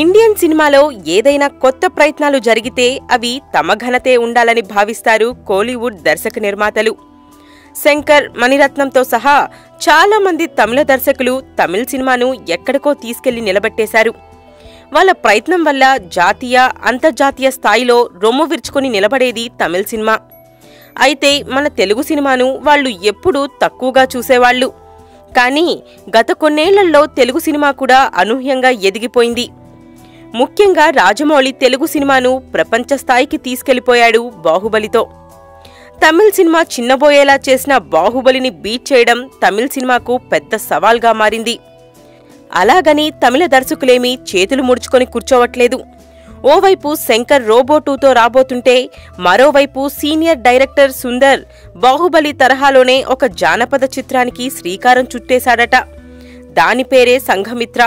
Indian సినిమాలో ఏదైనా కొత్త ప్రయత్నాలు జరిగితే అవి తమ ఘనతే ఉండాలని భావిస్తారు కోలీవుడ్ దర్శక నిర్మాతలు. శంకర్ మణిరత్నంతో సహా చాలా మంది తమిళ దర్శకులు తమిళ సినిమాను ఎక్కడికో తీసుకెళ్ళి నిలబెట్టేశారు. వాళ్ళ ప్రయత్నం వల్ల జాతీయ అంతర్జాతీయ స్థాయిలో రొమ్ము విరుచుకొని నిలబడేది తమిళ సినిమా. అయితే మన తెలుగు సినిమాను వాళ్ళు ఎప్పుడూ తక్కువగా చూసేవాళ్ళు. కానీ గత కొన్నేళ్ళలో తెలుగు సినిమా కూడా అనూహ్యంగా ఎదిగిపోయింది. ముఖ్యంగా రాజమౌళి తెలుగు సినిమాను ప్రపంచ స్థాయికి తీసుకెళ్ళిపోయాడు బాహుబలితో. తమిళ్ సినిమా చిన్నబోయేలా చేసిన బాహుబలిని బీట్ చేయడం తమిళ్ సినిమాకు పెద్ద సవాల్గా మారింది. అలాగని తమిళ దర్శకులేమీ చేతులు ముడుచుకొని కూర్చోవట్లేదు. ఓవైపు శంకర్ రోబో టూతో రాబోతుంటే మరోవైపు సీనియర్ డైరెక్టర్ సుందర్ బాహుబలి తరహాలోనే ఒక జానపద చిత్రానికి శ్రీకారం చుట్టేశాడట. దాని పేరే సంఘమిత్ర.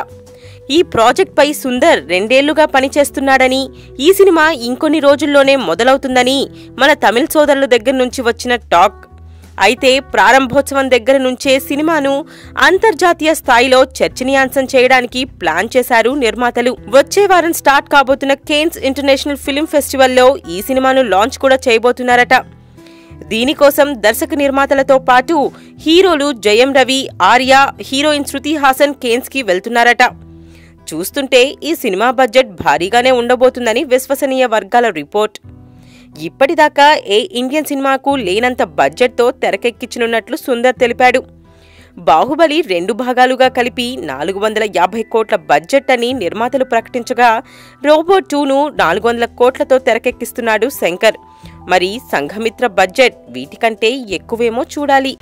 ఈ ప్రాజెక్ట్పై సుందర్ రెండేళ్ళుగా పనిచేస్తున్నాడని ఈ సినిమా ఇంకొన్ని రోజుల్లోనే మొదలవుతుందని మన తమిళ సోదరుల దగ్గర నుంచి వచ్చిన టాక్. అయితే ప్రారంభోత్సవం దగ్గర నుంచే సినిమాను అంతర్జాతీయ స్థాయిలో చర్చనీయాంశం చేయడానికి ప్లాన్ చేశారు నిర్మాతలు. వచ్చే వారం స్టార్ట్ కాబోతున్న కేన్స్ ఇంటర్నేషనల్ ఫిల్మ్ ఫెస్టివల్లో ఈ సినిమాను లాంచ్ కూడా చేయబోతున్నారట. దీనికోసం దర్శక నిర్మాతలతో పాటు హీరోలు జయం రవి ఆర్య హీరోయిన్ శృతి హాసన్ కేన్స్కి వెళ్తున్నారట. చూస్తుంటే ఈ సినిమా బడ్జెట్ భారీగానే ఉండబోతుందని విశ్వసనీయ వర్గాల రిపోర్ట్. ఇప్పటిదాకా ఏ ఇండియన్ సినిమాకు లేనంత బడ్జెట్తో తెరకెక్కించనున్నట్లు సుందర్ తెలిపాడు. బాహుబలి రెండు భాగాలుగా కలిపి నాలుగు వందల యాభై కోట్ల బడ్జెట్ అని నిర్మాతలు ప్రకటించగా రోబో టూను నాలుగు వందల కోట్లతో తెరకెక్కిస్తున్నాడు శంకర్. మరి సంఘమిత్ర బడ్జెట్ వీటికంటే ఎక్కువేమో చూడాలి.